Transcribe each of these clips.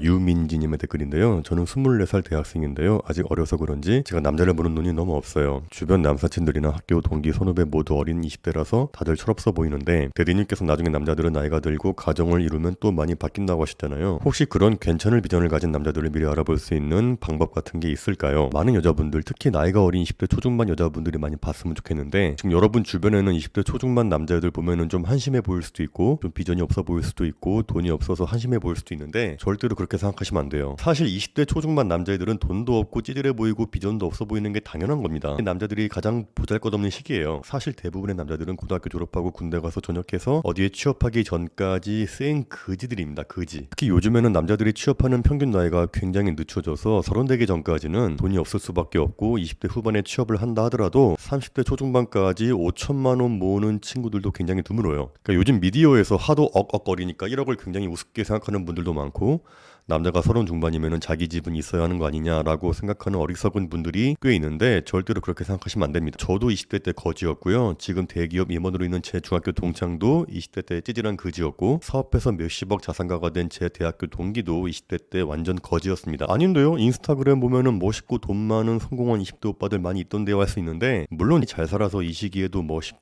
유민지님의 댓글인데요. 저는 24살 대학생인데요. 아직 어려서 그런지 제가 남자를 보는 눈이 너무 없어요. 주변 남사친들이나 학교 동기 선후배 모두 어린 20대라서 다들 철없어 보이는데 대리님께서 나중에 남자들은 나이가 들고 가정을 이루면 또 많이 바뀐다고 하셨잖아요. 혹시 그런 괜찮을 비전을 가진 남자들을 미리 알아볼 수 있는 방법 같은 게 있을까요? 많은 여자분들 특히 나이가 어린 20대 초중반 여자분들이 많이 봤으면 좋겠는데 지금 여러분 주변에는 20대 초중반 남자애들 보면은 좀 한심해 보일 수도 있고 좀 비전이 없어 보일 수도 있고 돈이 없어서 한심해 보일 수도 있는데 절대로 그렇게 생각하시면 안 돼요. 사실 20대 초중반 남자애들은 돈도 없고 찌질해 보이고 비전도 없어 보이는 게 당연한 겁니다. 남자들이 가장 보잘것없는 시기예요. 사실 대부분의 남자들은 고등학교 졸업하고 군대 가서 전역해서 어디에 취업하기 전까지 쌩 그지들입니다. 그지. 특히 요즘에는 남자들이 취업하는 평균 나이가 굉장히 늦춰져서 서른 되기 전까지는 돈이 없을 수밖에 없고 20대 후반에 취업을 한다 하더라도 30대 초중반까지 5천만 원 모으는 친구들도 굉장히 드물어요. 그러니까 요즘 미디어에서 하도 억억거리니까 1억을 굉장히 우습게 생각하는 분들도 많고 남자가 서른 중반이면은 자기 집은 있어야 하는 거 아니냐라고 생각하는 어리석은 분들이 꽤 있는데 절대로 그렇게 생각하시면 안 됩니다. 저도 20대 때 거지였고요. 지금 대기업 임원으로 있는 제 중학교 동창도 20대 때 찌질한 그지였고 사업해서 몇십억 자산가가 된 제 대학교 동기도 20대 때 완전 거지였습니다. 아닌데요. 인스타그램 보면은 멋있고 돈 많은 성공한 20대 오빠들 많이 있던데요 할 수 있는데 물론 잘 살아서 이 시기에도 멋있고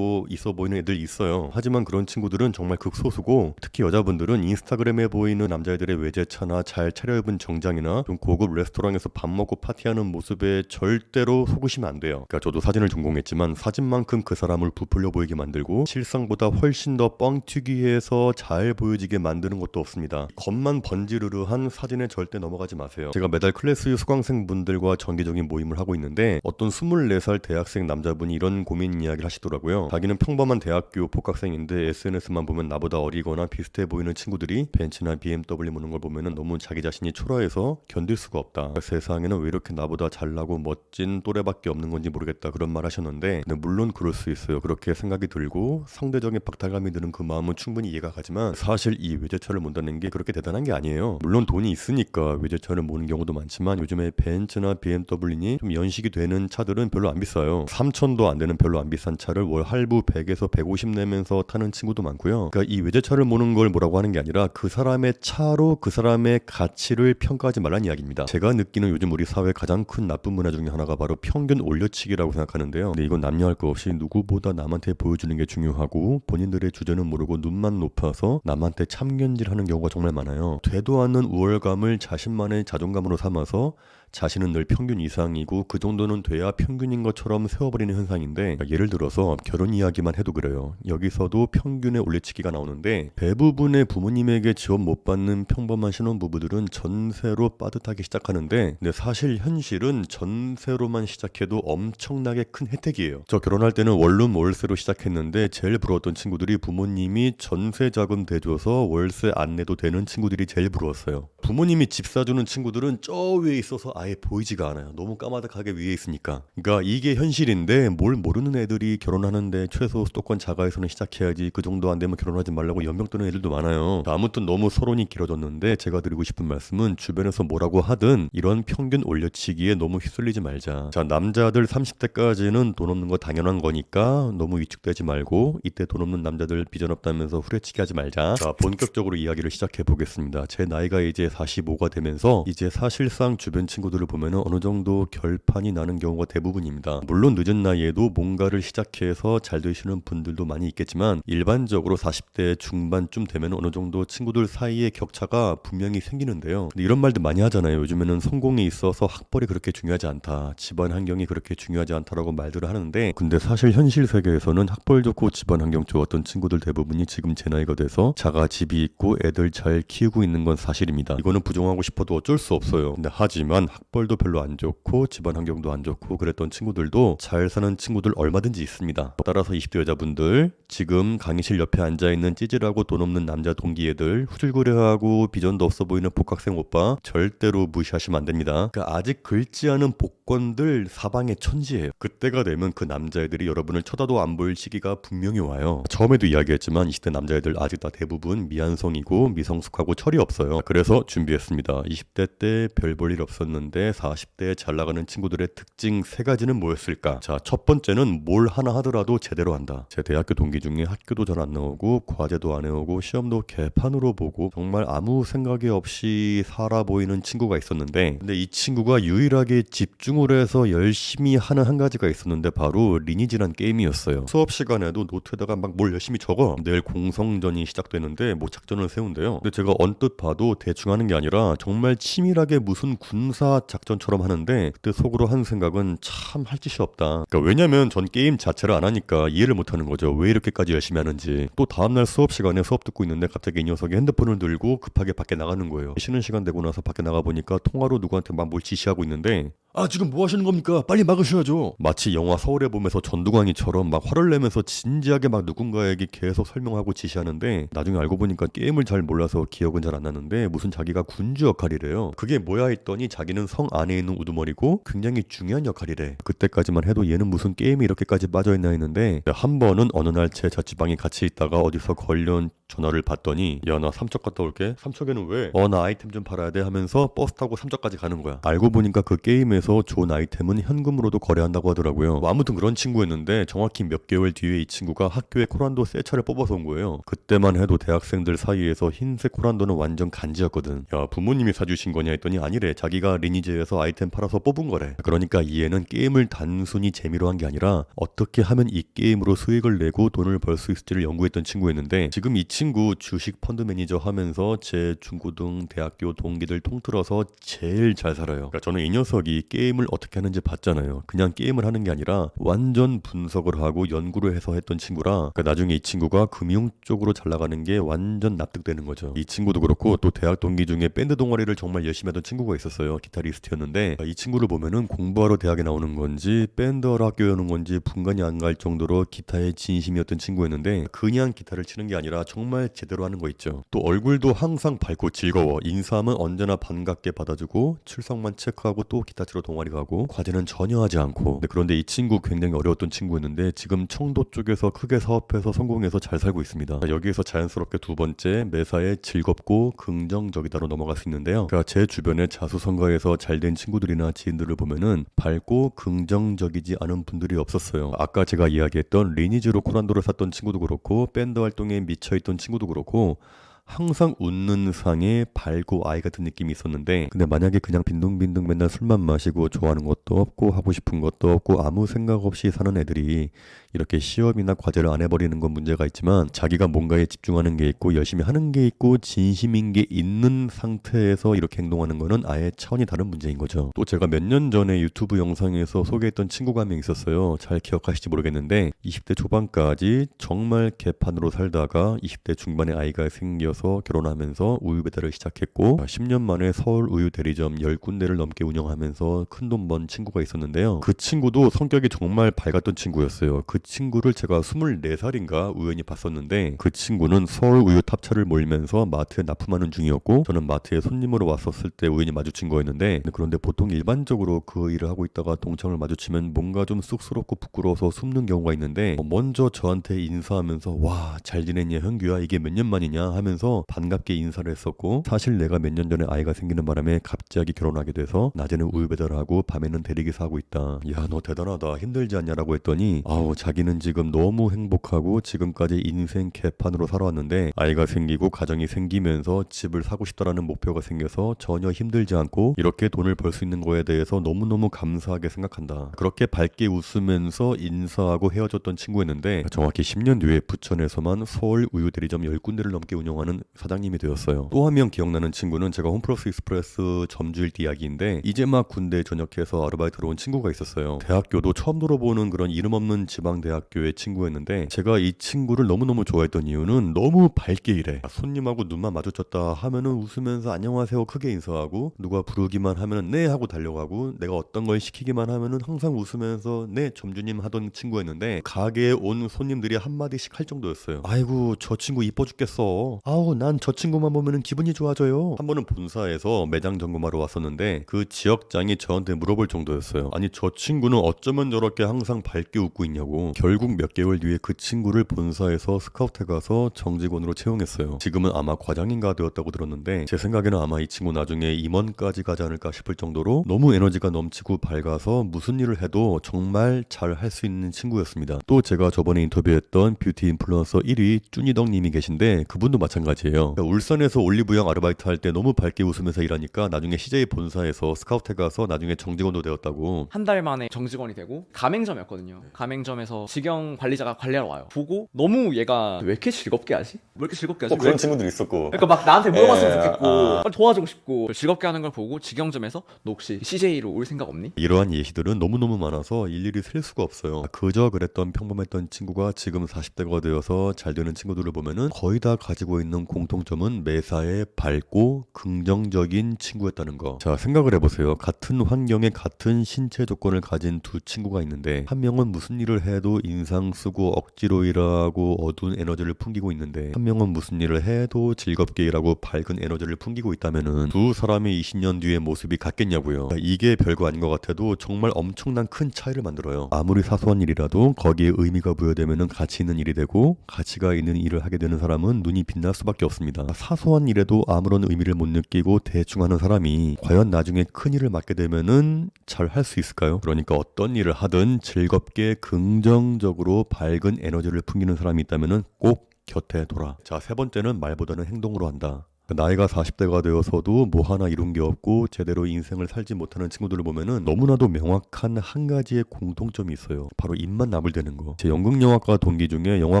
있어 보이는 애들 있어요. 하지만 그런 친구들은 정말 극소수고 특히 여자분들은 인스타그램에 보이는 남자애들의 외제차나 잘 차려입은 정장이나 좀 고급 레스토랑에서 밥 먹고 파티하는 모습에 절대로 속으시면 안 돼요. 그러니까 저도 사진을 전공했지만 사진만큼 그 사람을 부풀려 보이게 만들고 실상보다 훨씬 더 뻥튀기해서 잘 보여지게 만드는 것도 없습니다. 겉만 번지르르한 사진에 절대 넘어가지 마세요. 제가 매달 클래스 수강생 분들과 정기적인 모임을 하고 있는데 어떤 24살 대학생 남자분이 이런 고민 이야기를 하시더라고요. 자기는 평범한 대학교 복학생인데 SNS만 보면 나보다 어리거나 비슷해 보이는 친구들이 벤츠나 BMW 모는 걸 보면은 너무 자기 자신이 초라해서 견딜 수가 없다. 세상에는 왜 이렇게 나보다 잘나고 멋진 또래밖에 없는 건지 모르겠다 그런 말 하셨는데 근데 물론 그럴 수 있어요. 그렇게 생각이 들고 상대적인 박탈감이 드는 그 마음은 충분히 이해가 가지만 사실 이 외제차를 몬다는 게 그렇게 대단한 게 아니에요. 물론 돈이 있으니까 외제차를 모는 경우도 많지만 요즘에 벤츠나 BMW니 좀 연식이 되는 차들은 별로 안 비싸요. 3천도 안 되는 별로 안 비싼 차를 월 할부 100에서 150 내면서 타는 친구도 많고요. 그러니까 이 외제차를 모는 걸 뭐라고 하는 게 아니라 그 사람의 차로 그 사람의 가치를 평가하지 말라는 이야기입니다. 제가 느끼는 요즘 우리 사회 가장 큰 나쁜 문화 중에 하나가 바로 평균 올려치기라고 생각하는데요. 근데 이건 남녀할 것 없이 누구보다 남한테 보여주는 게 중요하고 본인들의 주제는 모르고 눈만 높아서 남한테 참견질하는 경우가 정말 많아요. 되도 않는 우월감을 자신만의 자존감으로 삼아서 자신은 늘 평균 이상이고 그 정도는 돼야 평균인 것처럼 세워버리는 현상인데 그러니까 예를 들어서 결혼 이야기만 해도 그래요. 여기서도 평균의 올려치기가 나오는데 대부분의 부모님에게 지원 못 받는 평범한 신혼부부들은 전세로 빠듯하게 시작하는데 근데 사실 현실은 전세로만 시작해도 엄청나게 큰 혜택이에요. 저 결혼할 때는 원룸 월세로 시작했는데 제일 부러웠던 친구들이 부모님이 전세 자금 대줘서 월세 안 내도 되는 친구들이 제일 부러웠어요. 부모님이 집 사주는 친구들은 저 위에 있어서 아예 보이지가 않아요. 너무 까마득하게 위에 있으니까. 그러니까 이게 현실인데 뭘 모르는 애들이 결혼하는데 최소 수도권 자가에서는 시작해야지 그 정도 안 되면 결혼하지 말라고 연병 뜨는 애들도 많아요. 아무튼 너무 서론이 길어졌는데 제가 드리고 싶은 말씀은 주변에서 뭐라고 하든 이런 평균 올려치기에 너무 휩쓸리지 말자. 자 남자들 30대까지는 돈 없는 거 당연한 거니까 너무 위축되지 말고 이때 돈 없는 남자들 비전 없다면서 후려치기 하지 말자. 자 본격적으로 이야기를 시작해 보겠습니다. 제 나이가 이제 45가 되면서 이제 사실상 주변 친구들 을 보면은 어느 정도 결판이 나는 경우가 대부분입니다. 물론 늦은 나이에도 뭔가를 시작해서 잘 되시는 분들도 많이 있겠지만 일반적으로 40대 중반쯤 되면 어느 정도 친구들 사이에 격차가 분명히 생기는데요. 근데 이런 말들 많이 하잖아요. 요즘에는 성공에 있어서 학벌이 그렇게 중요하지 않다. 집안 환경이 그렇게 중요하지 않다라고 말들을 하는데 근데 사실 현실 세계에서는 학벌 좋고 집안 환경 좋았던 친구들 대부분이 지금 제 나이가 돼서 자가 집이 있고 애들 잘 키우고 있는 건 사실입니다. 이거는 부정하고 싶어도 어쩔 수 없어요. 근데 하지만 학벌도 별로 안 좋고 집안 환경도 안 좋고 그랬던 친구들도 잘 사는 친구들 얼마든지 있습니다. 따라서 20대 여자분들 지금 강의실 옆에 앉아 있는 찌질하고 돈 없는 남자 동기애들 후줄구려하고 비전도 없어 보이는 복학생 오빠 절대로 무시하시면 안 됩니다. 그러니까 아직 긁지 않은 복권들 사방에 천지예요. 그때가 되면 그 남자애들이 여러분을 쳐다도 안 보일 시기가 분명히 와요. 처음에도 이야기했지만 20대 남자애들 아직 다 대부분 미안성이고 미성숙하고 철이 없어요. 그래서 준비했습니다. 20대 때 별 볼 일 없었는데 40대에 잘 나가는 친구들의 특징 세 가지는 뭐였을까? 자, 첫 번째는 뭘 하나 하더라도 제대로 한다. 제 대학교 동기 중에 학교도 잘 안 나오고 과제도 안 해오고 시험도 개판으로 보고 정말 아무 생각이 없이 살아 보이는 친구가 있었는데 근데 이 친구가 유일하게 집중을 해서 열심히 하는 한 가지가 있었는데 바로 리니지란 게임이었어요. 수업 시간에도 노트에다가 막 뭘 열심히 적어. 내일 공성전이 시작되는데 뭐 작전을 세운대요. 근데 제가 언뜻 봐도 대충 하는 게 아니라 정말 치밀하게 무슨 군사 작전처럼 하는데 그때 속으로 한 생각은 참 할 짓이 없다. 그러니까 왜냐면 전 게임 자체를 안 하니까 이해를 못 하는 거죠. 왜 이렇게까지 열심히 하는지. 또 다음날 수업 시간에 수업 듣고 있는데 갑자기 이 녀석이 핸드폰을 들고 급하게 밖에 나가는 거예요. 쉬는 시간 되고 나서 밖에 나가 보니까 통화로 누구한테 막 뭘 지시하고 있는데 아 지금 뭐 하시는 겁니까? 빨리 막으셔야죠. 마치 영화 서울에 보면서 전두광이처럼 막 화를 내면서 진지하게 막 누군가에게 계속 설명하고 지시하는데 나중에 알고 보니까 게임을 잘 몰라서 기억은 잘 안 나는데 무슨 자기가 군주 역할이래요. 그게 뭐야 했더니 자기는 성 안에 있는 우두머리고 굉장히 중요한 역할이래. 그때까지만 해도 얘는 무슨 게임이 이렇게까지 빠져있나 했는데 한 번은 어느 날 제 자취방에 같이 있다가 어디서 걸려온 전화를 받더니 야 나 삼척 갔다 올게. 삼척에는 왜? 어 나 아이템 좀 팔아야 돼 하면서 버스 타고 삼척까지 가는 거야. 알고 보니까 그 게임에서 좋은 아이템은 현금으로도 거래한다고 하더라고요. 뭐 아무튼 그런 친구였는데 정확히 몇 개월 뒤에 이 친구가 학교에 코란도 새 차를 뽑아서 온 거예요. 그때만 해도 대학생들 사이에서 흰색 코란도는 완전 간지였거든. 야 부모님이 사주신 거냐 했더니 아니래. 자기가 리니지에서 아이템 팔아서 뽑은 거래. 그러니까 이 애는 게임을 단순히 재미로 한 게 아니라 어떻게 하면 이 게임으로 수익을 내고 돈을 벌 수 있을지를 연구했던 친구였는데 지금 이 친구 주식 펀드 매니저 하면서 제 중고등 대학교 동기들 통틀어서 제일 잘 살아요. 그러니까 저는 이 녀석이 게임을 어떻게 하는지 봤잖아요. 그냥 게임을 하는 게 아니라 완전 분석을 하고 연구를 해서 했던 친구라 그러니까 나중에 이 친구가 금융 쪽으로 잘 나가는 게 완전 납득되는 거죠. 이 친구도 그렇고 또 대학 동기 중에 밴드 동아리를 정말 열심히 하던 친구가 있었어요. 기타리스트였는데 이 친구를 보면은 공부하러 대학에 나오는 건지 밴드하러 학교에 오는 건지 분간이 안 갈 정도로 기타에 진심이었던 친구였는데 그냥 기타를 치는 게 아니라 정말 제대로 하는 거 있죠. 또 얼굴도 항상 밝고 즐거워. 인사하면 언제나 반갑게 받아주고 출석만 체크하고 또 기타 치러 동아리 가고 과제는 전혀 하지 않고. 그런데 이 친구 굉장히 어려웠던 친구였는데 지금 청도 쪽에서 크게 사업해서 성공해서 잘 살고 있습니다. 여기에서 자연스럽게 두 번째 매사에 즐겁고 긍정적이다로 넘어갈 수 있는데요. 그러니까 제 주변에 자수성가에서 잘된 친구들이나 지인들을 보면은 밝고 긍정적이지 않은 분들이 없었어요. 아까 제가 이야기했던 리니지로 코란도를 샀던 친구도 그렇고 밴드 활동에 미쳐있던 친구도 그렇고 항상 웃는 상에 밝고 아이 같은 느낌이 있었는데 근데 만약에 그냥 빈둥빈둥 맨날 술만 마시고 좋아하는 것도 없고 하고 싶은 것도 없고 아무 생각 없이 사는 애들이 이렇게 시험이나 과제를 안 해버리는 건 문제가 있지만 자기가 뭔가에 집중하는 게 있고 열심히 하는 게 있고 진심인 게 있는 상태에서 이렇게 행동하는 거는 아예 차원이 다른 문제인 거죠. 또 제가 몇 년 전에 유튜브 영상에서 소개했던 친구가 한 명 있었어요. 잘 기억하실지 모르겠는데 20대 초반까지 정말 개판으로 살다가 20대 중반에 아이가 생겨서 결혼하면서 우유 배달을 시작했고 10년 만에 서울 우유 대리점 10군데를 넘게 운영하면서 큰 돈 번 친구가 있었는데요. 그 친구도 성격이 정말 밝았던 친구였어요. 그 친구를 제가 24살인가 우연히 봤었는데 그 친구는 서울 우유 탑차를 몰면서 마트에 납품하는 중이었고 저는 마트에 손님으로 왔었을 때 우연히 마주친 거였는데 그런데 보통 일반적으로 그 일을 하고 있다가 동창을 마주치면 뭔가 좀 쑥스럽고 부끄러워서 숨는 경우가 있는데 먼저 저한테 인사하면서 와 잘 지냈냐 현규야? 이게 몇 년 만이냐? 하면서 반갑게 인사를 했었고 사실 내가 몇 년 전에 아이가 생기는 바람에 갑자기 결혼하게 돼서 낮에는 우유 배달하고 밤에는 대리기사 하고 있다 야 너 대단하다. 힘들지 않냐라고 했더니 아우 자기 는 지금 너무 행복하고 지금까지 인생 개판으로 살아왔는데 아이가 생기고 가정이 생기면서 집을 사고 싶다라는 목표가 생겨서 전혀 힘들지 않고 이렇게 돈을 벌 수 있는 거에 대해서 너무너무 감사하게 생각한다. 그렇게 밝게 웃으면서 인사하고 헤어졌던 친구였는데 정확히 10년 뒤에 부천에서만 서울 우유 대리점 10군데를 넘게 운영하는 사장님이 되었어요. 또 한 명 기억나는 친구는 제가 홈플러스 익스프레스 점주일 때 이야기인데 이제 막 군대 전역해서 아르바이트로 온 친구가 있었어요. 대학교도 처음 들어보는 그런 이름 없는 지방 대학교의 친구였는데 제가 이 친구를 너무너무 좋아했던 이유는 너무 밝게 일해. 손님하고 눈만 마주쳤다 하면은 웃으면서 안녕하세요 크게 인사하고 누가 부르기만 하면은 네 하고 달려가고 내가 어떤 걸 시키기만 하면은 항상 웃으면서 네 점주님 하던 친구였는데 가게에 온 손님들이 한마디씩 할 정도였어요. 아이고 저 친구 이뻐 죽겠어. 아우 난 저 친구만 보면은 기분이 좋아져요. 한 번은 본사에서 매장 점검하러 왔었는데 그 지역장이 저한테 물어볼 정도였어요. 아니 저 친구는 어쩌면 저렇게 항상 밝게 웃고 있냐고. 결국 몇 개월 뒤에 그 친구를 본사에서 스카우트에 가서 정직원으로 채용했어요. 지금은 아마 과장인가 되었다고 들었는데 제 생각에는 아마 이 친구 나중에 임원까지 가지 않을까 싶을 정도로 너무 에너지가 넘치고 밝아서 무슨 일을 해도 정말 잘 할 수 있는 친구였습니다. 또 제가 저번에 인터뷰했던 뷰티 인플루언서 1위 쭈니덕 님이 계신데 그분도 마찬가지예요. 그러니까 울산에서 올리브영 아르바이트 할 때 너무 밝게 웃으면서 일하니까 나중에 CJ 본사에서 스카우트에 가서 나중에 정직원도 되었다고. 한 달 만에 정직원이 되고 가맹점이었거든요. 가맹점에서 직영 관리자가 관리하러 와요. 보고 너무 얘가 왜 이렇게 즐겁게 하지? 왜 이렇게 즐겁게 하지? 어, 왜 그런 친구들 있었고. 그러니까 막 나한테 물어봤으면 예, 좋겠고 아. 빨리 도와주고 싶고 즐겁게 하는 걸 보고 직영점에서 너 혹시 CJ로 올 생각 없니? 이러한 예시들은 너무너무 많아서 일일이 셀 수가 없어요. 그저 그랬던 평범했던 친구가 지금 40대가 되어서 잘 되는 친구들을 보면은 거의 다 가지고 있는 공통점은 매사에 밝고 긍정적인 친구였다는 거. 자, 생각을 해보세요. 같은 환경에 같은 신체 조건을 가진 두 친구가 있는데 한 명은 무슨 일을 해도 인상 쓰고 억지로 일하고 어두운 에너지를 풍기고 있는데 한 명은 무슨 일을 해도 즐겁게 일하고 밝은 에너지를 풍기고 있다면은 두 사람의 20년 뒤의 모습이 같겠냐고요. 이게 별거 아닌 것 같아도 정말 엄청난 큰 차이를 만들어요. 아무리 사소한 일이라도 거기에 의미가 부여되면은 가치 있는 일이 되고 가치가 있는 일을 하게 되는 사람은 눈이 빛날 수밖에 없습니다. 사소한 일에도 아무런 의미를 못 느끼고 대충 하는 사람이 과연 나중에 큰 일을 맡게 되면은 잘 할 수 있을까요? 그러니까 어떤 일을 하든 즐겁게 긍정 적으로 밝은 에너지를 풍기는 사람이 있다면은 꼭 곁에 돌아. 자, 세 번째는 말보다는 행동으로 한다. 나이가 40대가 되어서도 뭐 하나 이룬 게 없고 제대로 인생을 살지 못하는 친구들을 보면은 너무나도 명확한 한 가지의 공통점이 있어요. 바로 입만 나불대는 거. 제 연극영화과 동기 중에 영화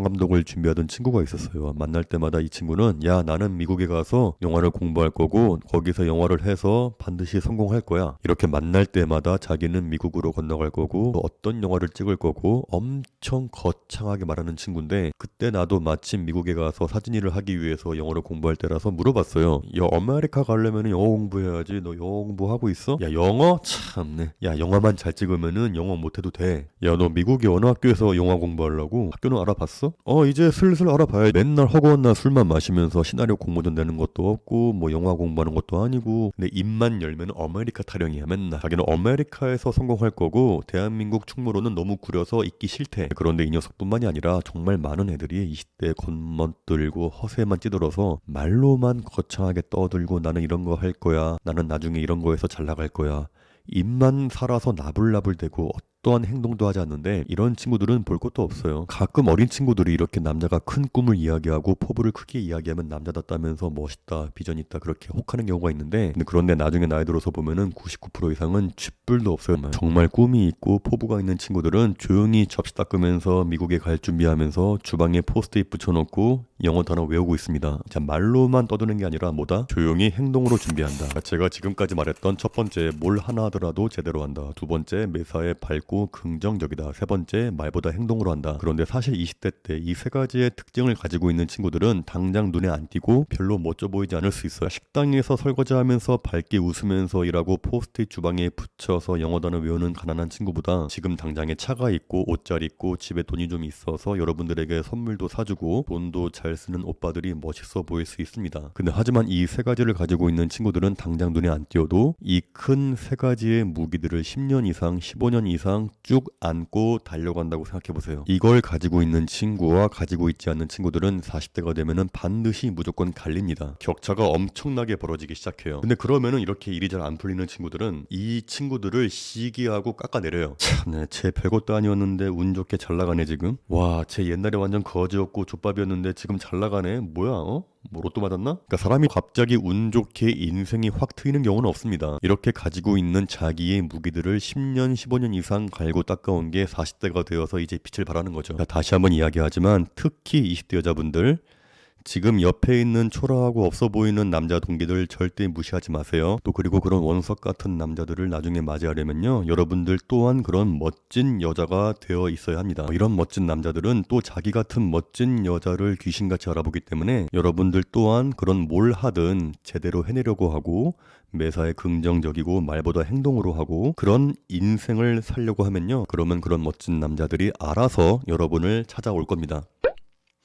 감독을 준비하던 친구가 있었어요. 만날 때마다 이 친구는 야 나는 미국에 가서 영화를 공부할 거고 거기서 영화를 해서 반드시 성공할 거야. 이렇게 만날 때마다 자기는 미국으로 건너갈 거고 또 어떤 영화를 찍을 거고 엄청 거창하게 말하는 친구인데 그때 나도 마침 미국에 가서 사진 일을 하기 위해서 영어를 공부할 때라서 물어 봤어요. 야 아메리카 가려면 영어 공부해야지. 너 영어 공부하고 있어? 야 영어 참네. 야 영화만 잘 찍으면은 영어 못해도 돼. 야 너 미국의 어느 학교에서 영화 공부하려고? 학교는 알아봤어? 어 이제 슬슬 알아봐야 맨날 허구한 날 술만 마시면서 시나리오 공모전 내는 것도 없고 뭐 영화 공부하는 것도 아니고 근데 입만 열면 아메리카 타령이야 맨날 자기는 아메리카에서 성공할 거고 대한민국 충무로는 너무 구려서 있기 싫대 그런데 이 녀석뿐만이 아니라 정말 많은 애들이 20대 겉멋들고 허세만 찌들어서 말로만 거창하게 떠들고 나는 이런 거 할 거야. 나는 나중에 이런 거에서 잘 나갈 거야. 입만 살아서 나불나불대고 어떠한 행동도 하지 않는데 이런 친구들은 볼 것도 없어요. 가끔 어린 친구들이 이렇게 남자가 큰 꿈을 이야기하고 포부를 크게 이야기하면 남자답다면서 멋있다, 비전 있다 그렇게 혹하는 경우가 있는데 그런데 나중에 나이 들어서 보면은 99% 이상은 쥐뿔도 없어요. 정말. 정말 꿈이 있고 포부가 있는 친구들은 조용히 접시 닦으면서 미국에 갈 준비하면서 주방에 포스트잇 붙여놓고 영어 단어 외우고 있습니다. 자 말로만 떠드는 게 아니라 뭐다? 조용히 행동으로 준비한다. 제가 지금까지 말했던 첫 번째 뭘 하나 하더라도 제대로 한다. 두 번째 매사에 밝고 긍정적이다. 세 번째 말보다 행동으로 한다. 그런데 사실 20대 때 이 세 가지의 특징을 가지고 있는 친구들은 당장 눈에 안 띄고 별로 멋져 보이지 않을 수 있어요. 식당에서 설거지하면서 밝게 웃으면서 일하고 포스트잇 주방에 붙여서 영어 단어 외우는 가난한 친구보다 지금 당장에 차가 있고 옷 잘 입고 집에 돈이 좀 있어서 여러분들에게 선물도 사주고 돈도 잘 쓰는 오빠들이 멋있어 보일 수 있습니다. 근데 하지만 이 세 가지를 가지고 있는 친구들은 당장 눈에 안 띄어도 이 큰 세 가지의 무기들을 10년 이상, 15년 이상 쭉 안고 달려간다고 생각해 보세요. 이걸 가지고 있는 친구와 가지고 있지 않는 친구들은 40대가 되면은 반드시 무조건 갈립니다. 격차가 엄청나게 벌어지기 시작해요. 근데 그러면은 이렇게 일이 잘 안 풀리는 친구들은 이 친구들을 시기하고 깎아내려요. 참네, 제 별것도 아니었는데 운 좋게 잘 나가네 지금. 와, 제 옛날에 완전 거지였고 족밥이었는데 지금 잘 나가네. 뭐야, 어? 뭐 로또 맞았나? 그러니까 사람이 갑자기 운 좋게 인생이 확 트이는 경우는 없습니다. 이렇게 가지고 있는 자기의 무기들을 10년, 15년 이상 갈고 닦아온 게 40대가 되어서 이제 빛을 발하는 거죠. 자, 다시 한번 이야기하지만 특히 20대 여자분들 지금 옆에 있는 초라하고 없어 보이는 남자 동기들 절대 무시하지 마세요. 또 그리고 그런 원석 같은 남자들을 나중에 맞이하려면요. 여러분들 또한 그런 멋진 여자가 되어 있어야 합니다. 이런 멋진 남자들은 또 자기 같은 멋진 여자를 귀신같이 알아보기 때문에 여러분들 또한 그런 뭘 하든 제대로 해내려고 하고 매사에 긍정적이고 말보다 행동으로 하고 그런 인생을 살려고 하면요. 그러면 그런 멋진 남자들이 알아서 여러분을 찾아올 겁니다.